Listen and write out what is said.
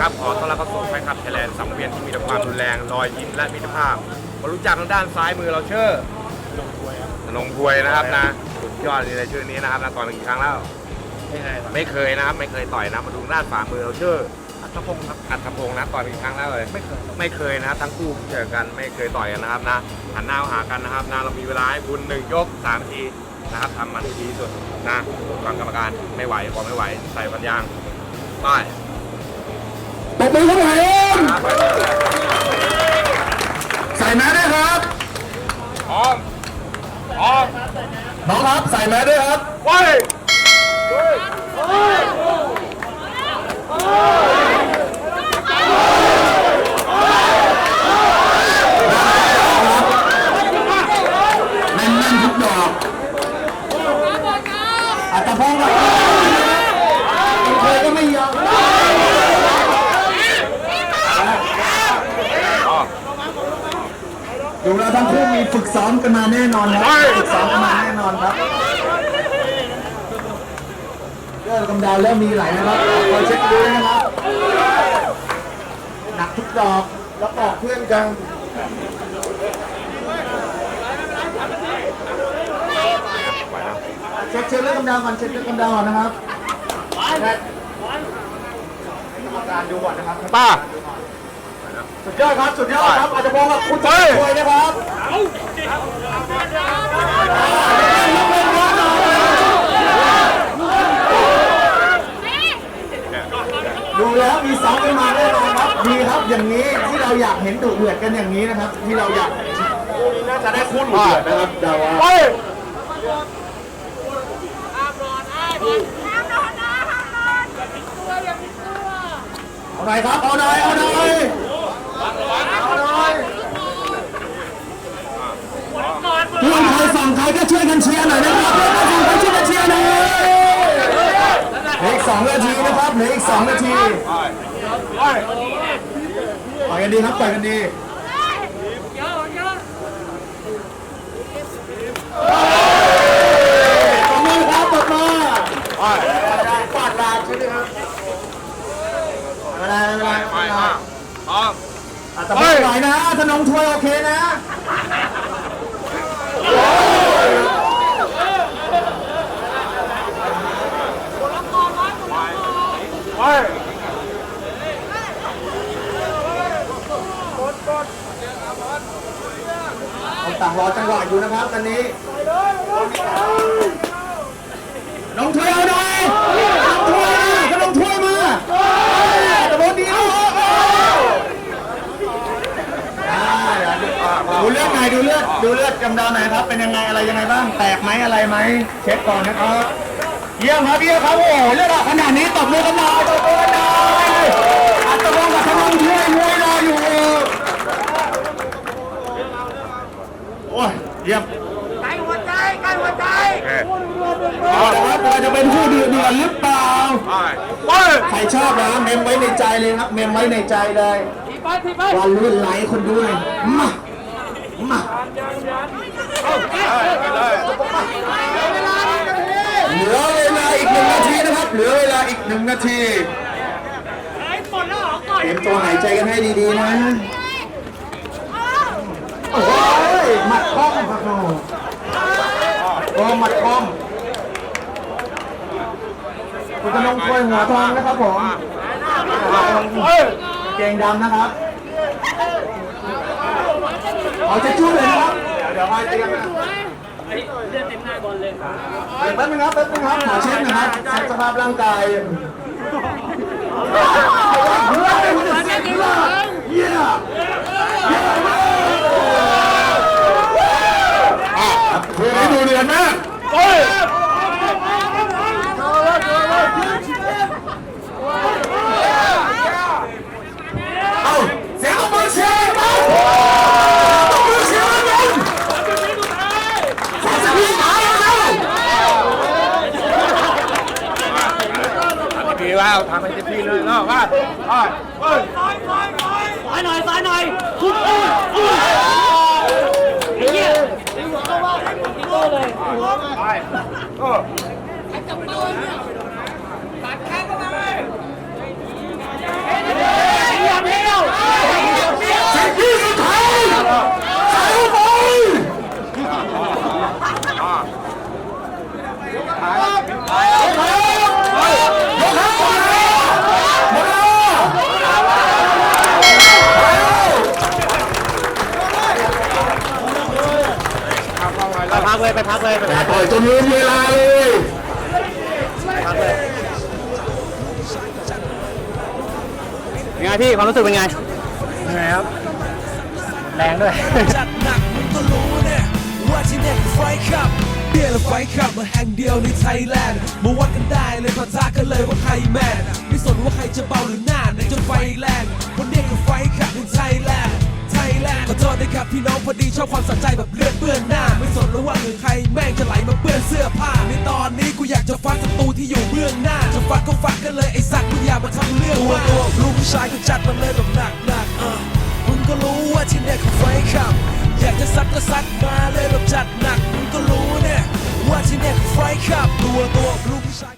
ครับ ขอต้อนรับเข้าสู่แฟนครับไทยแลนสังเวียนที่มีความรุนแรงรอยยิ้มและมิตรภาพมารู้จักทางด้านซ้ายมือเราเชื่อขนมถวยนะครับนะสุดยอดเลยในชื่อนี้นะครับนะต่อยมากี่ครั้งแล้ว ไม่เคยครับไม่เคยนะครับ ไม่เคยต่อยนะมาดูด้านฝ่ามือเราเชื่ออัตพงศ์ครับอัตพงศ์นะต่อยมากี่ครั้งแล้วเลย ไม่เคยไม่เคยนะทั้งคู่เจอกันไม่เคยต่อยกันนะครับนะหันหน้าหากันนะครับนะเรามีเวลาให้คุณหนึ่งยกสามทีนะครับทำมันดีทีสุดนะฟังกรรมการไม่ไหวพอไม่ไหวใส่ฟันยางไป มือครับผมครับไปใส่แมสด้วยครับพร้อมพร้อมน้องครับใส่แมสด้วยครับไป แน่นๆทุกดอกอัตพงศ์ครับเคยก็ไม่ยอม ดูแล้วทั้งคู่มีฝึกซ้อมกันมาแน่นอนครับฝึกซ้อมกันมาแน่นอนครับเลือดกำเดาเริ่มมีไหลนะครับคอยเช็คดูนะครับหนักทุกดอกแล้วออกเพื่อนกันเช็คเช็คเรื่องกำดาวก่อนเช็คเรื่องกำดาวก่อนนะครับกรรมการดูก่อนนะครับป้า สุดยอดครับ สุดยอดครับอาจจะมองว่าคุณจะรวยนะครับดูแล้วมีสองกันมาแน่นอนครับดีครับอย่างนี้ที่เราอยากเห็นดุเดือดกันอย่างนี้นะครับ ที่เราอยากคู่นี้น่าจะได้คู่ดุเดือดนะครับเดาว่าไปเอาหน่อยครับเอาหน่อยเอาหน่อยเอาหน่อยเพื่อนใคร ฝั่งใครก็ช่วยกันเชียร์หน่อยนะครับเพื่อนใครฝั่งใครช่วยกันเชียร์หน่อยเหลืออีกสองนาทีนะครับเหลืออีกสองนาทีไปต่อยกันดีครับต่อยกันดีตบมือครับตบมือไปปาดลาใช่ไหมครับไม่เป็นไรไม่เป็นไรไปไม่เป็นไรมาพร้อมอาจจะไม่ไหวนะธนงทวยโอเคนะไป ต่างรอจังหวะอยู่นะครับตอนนี้ น้องถ้วยเอาหน่อยมาก็น้องถ้วยมาตะโกนดีลูกดูเลือดหน่อยดูเลือด ดูเลือดกำดาวไหนอยครับ เป็นยังไงอะไรยังไงบ้าง แตกไหมอะไรไหม เช็คก่อนนะครับ เยี่ยมครับเยี่ยมครับ โอ้โหเลือดออกขนาดนี้ตบมือกันหน่อยตบมือกันหน่อยอัตโนกับทนงช่วยมวยรออยู่ โอ้ย เยี่ยมโอเคเอาละครับเราจะเป็นผู้ดือเดือดหรือเปล่าไปไปใครชอบนะเมมไว้ในใจเลยครับ เมมไว้ในใจเลยวันลื่นไหลคนดูเลยมามาไป เหลือเวลาอีกหนึ่งนาทีนะครับ เหลือเวลาอีกหนึ่งนาทีเตรียมตัวหายใจกันให้ดีๆนะ โอ้ยหมัดคองครับโอ้โอ้หมัดคองคุณจะลงควยหัวทองนะครับผมเกงดำนะครับ เอาจะจุ้เลยนะ ดี๋ยวมาเตรียมนะเลือดเต็มหน้าบอลเลยแป๊บนึงครับแป๊บนึงครับขอเช็คนะครับเช็คสภาพร่างกาย ทีว่าทำให้เต็มที่เลยเนาะว่าอ้อยเอ้ยซ้ายหน่อยซ้ายหน่อยคุณอุ้ยอุ้ยไอ้เหี้ยตีหัวเข้าว่าตีโต้เลยไปเออไอ้จับเต้าเนี่ยตัดแข้งเข้ามาเลยพยายามเที่ยวสิ่งที่สุดท้ายสายไปไปไป กเลยไปพักเลยไปแต่พักต่อยจนลืมเวลาเลยพักเลยเป็นไงพี่ความรู้สึกเป็นไงไงครับแรงด้วยจัดหนักมึงก็รู้เนี่ยว่าที่เนี่ยคือไฟขับเบียร์และไฟขับมาแห่งเดียวในไทยแลนด์มาวัดกันได้เลยปะทะกันเลยว่าใครแมนไม่สนว่าใครจะเบาหรือหน้าในจนไฟแรงคนเนี้ยคือไฟขับในไทยแลนด์ไทยแลนด์ขอโทษนะครับพี่น้องพอดีชอบความสนใจแบบเลือ แล้วว่าหรือใครแม่งจะไหลมาเปื้อนเสื้อผ้า ในตอนนี้กูอยากจะฟัดศัตรูที่อยู่เบื้องหน้า จะฟัดก็ฟัดกันเลยไอ้สัตว์มึงอย่ามาทำเรื่องตัวตัวลูกผู้ชายก็จัดมาเลยแบบหนักหนักเออมึงก็รู้ว่าที่เนี่ยคือไฟขับ อยากจะซัดก็ซัดมาเลยแบบจัดหนักมึงก็รู้เนี่ยว่าที่เนี่ยคือไฟขับตัวตัวลูกผู้ชาย